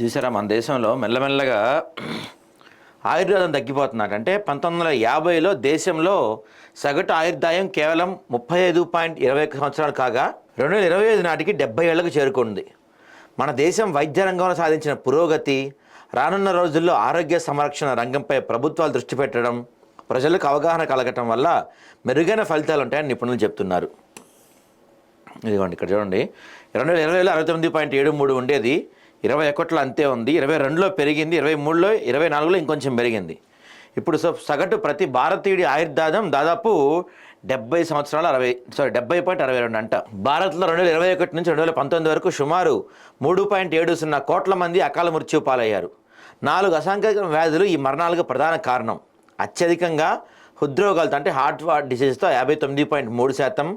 చూసారా మన దేశంలో మెల్లమెల్లగా ఆయుర్వేదం తగ్గిపోతున్నాడు. అంటే పంతొమ్మిది వందల యాభైలో దేశంలో సగటు ఆయుర్దాయం కేవలం ముప్పై ఐదు పాయింట్ ఇరవై సంవత్సరాలు కాగా రెండు వేల ఇరవై ఐదు నాటికి డెబ్బై ఏళ్ళకు చేరుకుంది. మన దేశం వైద్య రంగంలో సాధించిన పురోగతి రానున్న రోజుల్లో ఆరోగ్య సంరక్షణ రంగంపై ప్రభుత్వాలు దృష్టి పెట్టడం ప్రజలకు అవగాహన కలగటం వల్ల మెరుగైన ఫలితాలు ఉంటాయని నిపుణులు చెప్తున్నారు. ఇదిగోండి ఇక్కడ చూడండి. రెండు వేల ఇరవైలో అరవై తొమ్మిది పాయింట్ ఏడు మూడు ఉండేది. ఇరవై ఒకటిలో అంతే ఉంది ఇరవై రెండులో పెరిగింది ఇరవై మూడులో ఇరవై నాలుగులో ఇంకొంచెం పెరిగింది. ఇప్పుడు సగటు ప్రతి భారతీయుడి ఆయుర్దాదం దాదాపు డెబ్బై సంవత్సరాలు అరవై సారీ డెబ్బై పాయింట్ అరవై రెండు అంట. భారత్లో రెండు వేల ఇరవై ఒకటి నుంచి రెండు వేల పంతొమ్మిది వరకు సుమారు మూడు పాయింట్ ఏడు సున్నా కోట్ల మంది అకాల మృత్యు పాలయ్యారు. నాలుగు అసాంఘిక వ్యాధులు ఈ మరణాలకు ప్రధాన కారణం. అత్యధికంగా హృద్రోగాలతో అంటే హార్ట్ డిసీజ్తో యాభై తొమ్మిది పాయింట్ మూడు శాతం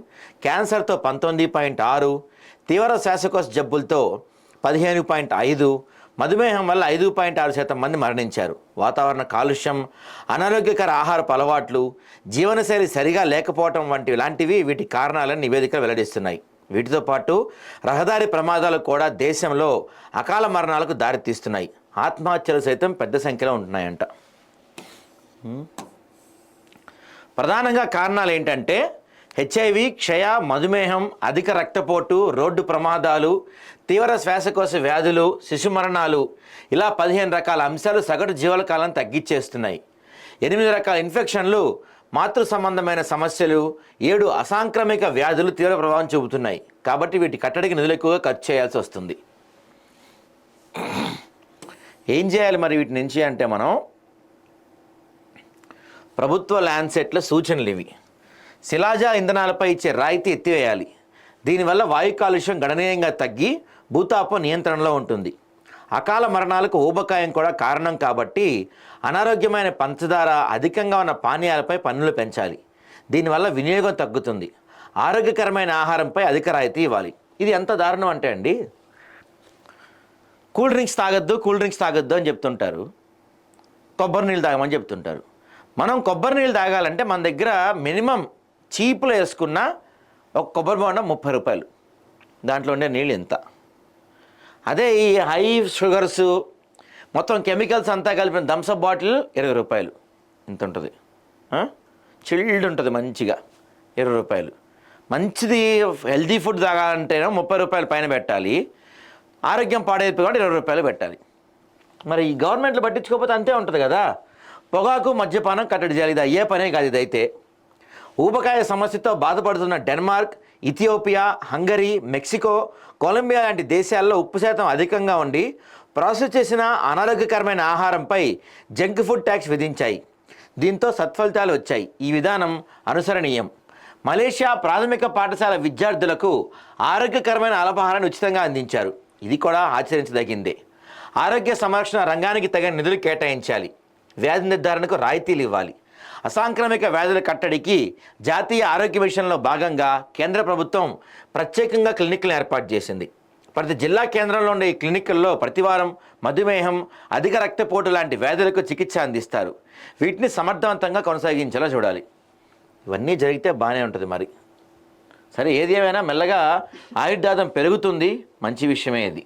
క్యాన్సర్తో పంతొమ్మిది పాయింట్ ఆరు తీవ్ర శ్వాసకోశ జబ్బులతో పదిహేను పాయింట్ ఐదు. మధుమేహం వల్ల ఐదు పాయింట్ ఆరు శాతం మంది మరణించారు. వాతావరణ కాలుష్యం అనారోగ్యకర ఆహారపు అలవాట్లు జీవనశైలి సరిగా లేకపోవటం వంటి లాంటివి వీటి కారణాలని నివేదికలు వెల్లడిస్తున్నాయి. వీటితో పాటు రహదారి ప్రమాదాలు కూడా దేశంలో అకాల మరణాలకు దారితీస్తున్నాయి. ఆత్మహత్యలు సైతం పెద్ద సంఖ్యలో ఉంటున్నాయంట. ప్రధానంగా కారణాలు ఏంటంటే హెచ్ఐవి క్షయ మధుమేహం అధిక రక్తపోటు రోడ్డు ప్రమాదాలు తీవ్ర శ్వాసకోశ వ్యాధులు శిశు మరణాలు ఇలా పదిహేను రకాల అంశాలు సగటు జీవనకాలం తగ్గించేస్తున్నాయి. ఎనిమిది రకాల ఇన్ఫెక్షన్లు మాతృ సంబంధమైన సమస్యలు ఏడు అసాంక్రమిక వ్యాధులు తీవ్ర ప్రభావం చూపుతున్నాయి. కాబట్టి వీటి కట్టడికి నిధులు ఎక్కువగా ఖర్చు చేయాల్సి వస్తుంది. ఏం చేయాలి మరి వీటి నుంచి అంటే మనం ప్రభుత్వ ల్యాండ్సెట్ల సూచనలు ఇవి. శిలాజ ఇంధనాలపై ఇచ్చే రాయితీ ఎత్తివేయాలి. దీనివల్ల వాయు కాలుష్యం గణనీయంగా తగ్గి భూతాపం నియంత్రణలో ఉంటుంది. అకాల మరణాలకు ఊబకాయం కూడా కారణం కాబట్టి అనారోగ్యమైన పంచదార అధికంగా ఉన్న పానీయాలపై పన్నులు పెంచాలి. దీనివల్ల వినియోగం తగ్గుతుంది. ఆరోగ్యకరమైన ఆహారంపై అధిక రాయితీ ఇవ్వాలి. ఇది ఎంత దారుణం అంటే అండి? కూల్ డ్రింక్స్ తాగొద్దు కూల్ డ్రింక్స్ తాగొద్దు అని చెప్తుంటారు. కొబ్బరి నీళ్ళు తాగమని చెప్తుంటారు. మనం కొబ్బరి నీళ్ళు తాగాలంటే మన దగ్గర మినిమం చీపులో వేసుకున్న ఒక కొబ్బరి బొండం ముప్పై రూపాయలు. దాంట్లో ఉండే నీళ్ళు ఎంత అదే ఈ హై షుగర్స్ మొత్తం కెమికల్స్ అంతా కలిపిన థమ్సప్ బాటిల్ ఇరవై రూపాయలు. ఇంత ఉంటుంది. చిల్డ్ ఉంటుంది మంచిగా. ఇరవై రూపాయలు. మంచిది హెల్తీ ఫుడ్ తాగాలంటేనే ముప్పై రూపాయలు పైన పెట్టాలి. ఆరోగ్యం పాడైపోయి కూడా ఇరవై రూపాయలు పెట్టాలి. మరి ఈ గవర్నమెంట్లు పట్టించుకోకపోతే అంతే ఉంటుంది కదా. పొగాకు మద్యపానం కట్టడి చేయాలి. ఇది అయ్యే పనే కాదు ఇదైతే. ఊబకాయ సమస్యతో బాధపడుతున్న Denmark Ethiopia Hungary Mexico Colombia లాంటి దేశాల్లో ఉప్పు శాతం అధికంగా ఉండి ప్రాసెస్ చేసిన అనారోగ్యకరమైన ఆహారంపై జంక్ ఫుడ్ ట్యాక్స్ విధించాయి. దీంతో సత్ఫలితాలు వచ్చాయి. ఈ విధానం అనుసరణీయం. మలేషియా ప్రాథమిక పాఠశాల విద్యార్థులకు ఆరోగ్యకరమైన అల్పాహారాన్ని ఉచితంగా అందించారు. ఇది కూడా ఆచరించదగిందే. ఆరోగ్య సంరక్షణ రంగానికి తగిన నిధులు కేటాయించాలి. వ్యాధి నిర్ధారణకు రాయితీలు ఇవ్వాలి. అసాంక్రమిక వ్యాధుల కట్టడికి జాతీయ ఆరోగ్య మిషన్లో భాగంగా కేంద్ర ప్రభుత్వం ప్రత్యేకంగా క్లినిక్లను ఏర్పాటు చేసింది. ప్రతి జిల్లా కేంద్రంలో ఉండే ఈ క్లినిక్ల్లో ప్రతివారం మధుమేహం అధిక రక్తపోటు లాంటి వ్యాధులకు చికిత్స అందిస్తారు. వీటిని సమర్థవంతంగా కొనసాగించేలా చూడాలి. ఇవన్నీ జరిగితే బాగానే ఉంటుంది మరి. సరే ఏది ఏమైనా మెల్లగా ఆయుర్దాదం పెరుగుతుంది మంచి విషయమే ఇది.